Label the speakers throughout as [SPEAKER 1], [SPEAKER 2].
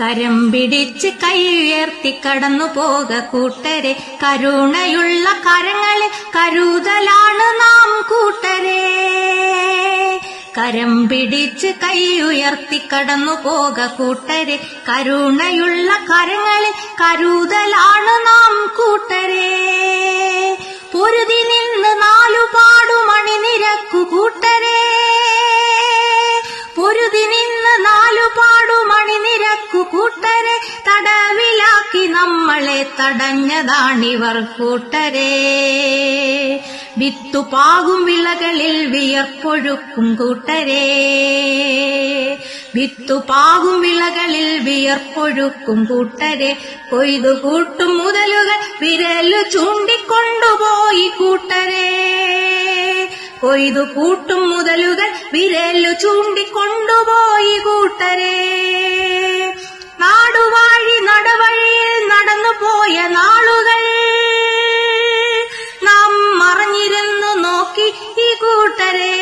[SPEAKER 1] കരം പിടിച്ച് കൈ ഉയർത്തി കടന്നു പോക കൂട്ടരെ. കരുണയുള്ള കരങ്ങളെ കരുതലാണ് നാം കൂട്ടരെ. കരം പിടിച്ച് കൈ ഉയർത്തി കടന്നു പോക കൂട്ടരെ. കരുണയുള്ള കരങ്ങളെ കരുതലാണ് നാം കൂട്ടരെ. പൊരുതി നിന്ന് നാലുപാടുമണി നിരക്കു കൂട്ടരെ. പൊരുതി നമ്മളെ തടഞ്ഞതാണിവർ കൂട്ടരെ. വിത്തുപാകും വിളകളിൽ വിയർപ്പൊഴുക്കും കൂട്ടരെ. വിത്തുപാകും വിളകളിൽ വിയർപ്പൊഴുക്കും കൂട്ടരെ. കൊയ്തു കൂട്ടും മുതലുകൾ വിരലു ചൂണ്ടിക്കൊണ്ടുപോയി കൂട്ടരെ. കൊയ്തു കൂട്ടും മുതലുകൾ വിരലു ചൂണ്ടിക്കൊണ്ടുപോയി കൂട്ടരെ. ഈ കൂട്ടരെ.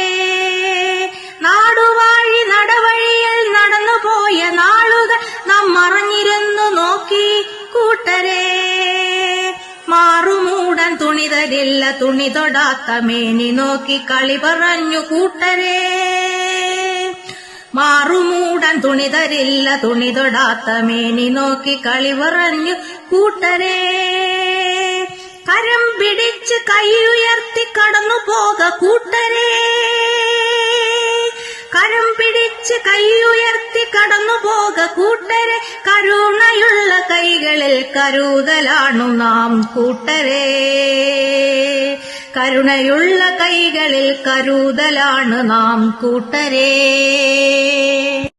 [SPEAKER 1] നാടുവാഴി നടവഴിയിൽ നടന്നു പോയ നാളുകൾ നാം മറഞ്ഞിരുന്നു നോക്കി കൂട്ടരെ. മാറുമൂടൻ തുണിതരില്ല തുണി തൊടാത്ത മേനി നോക്കി കളി പറഞ്ഞു കൂട്ടരെ. മാറുമൂടൻ തുണി തരില്ല തുണി തൊടാത്ത മേനി നോക്കി കളി പറഞ്ഞു കൂട്ടരെ. കരം പിടിച്ച് കൈ ഉയർത്തി കടന്നു പോക കൂട്ടരെ. കരം പിടിച്ച് കൈയുയർത്തി കടന്നു പോക കൂട്ടരെ. കരുണയുള്ള കൈകളിൽ കരുതലാണു നാം കൂട്ടരേ. കരുണയുള്ള കൈകളിൽ കരുതലാണ് നാം കൂട്ടരെ.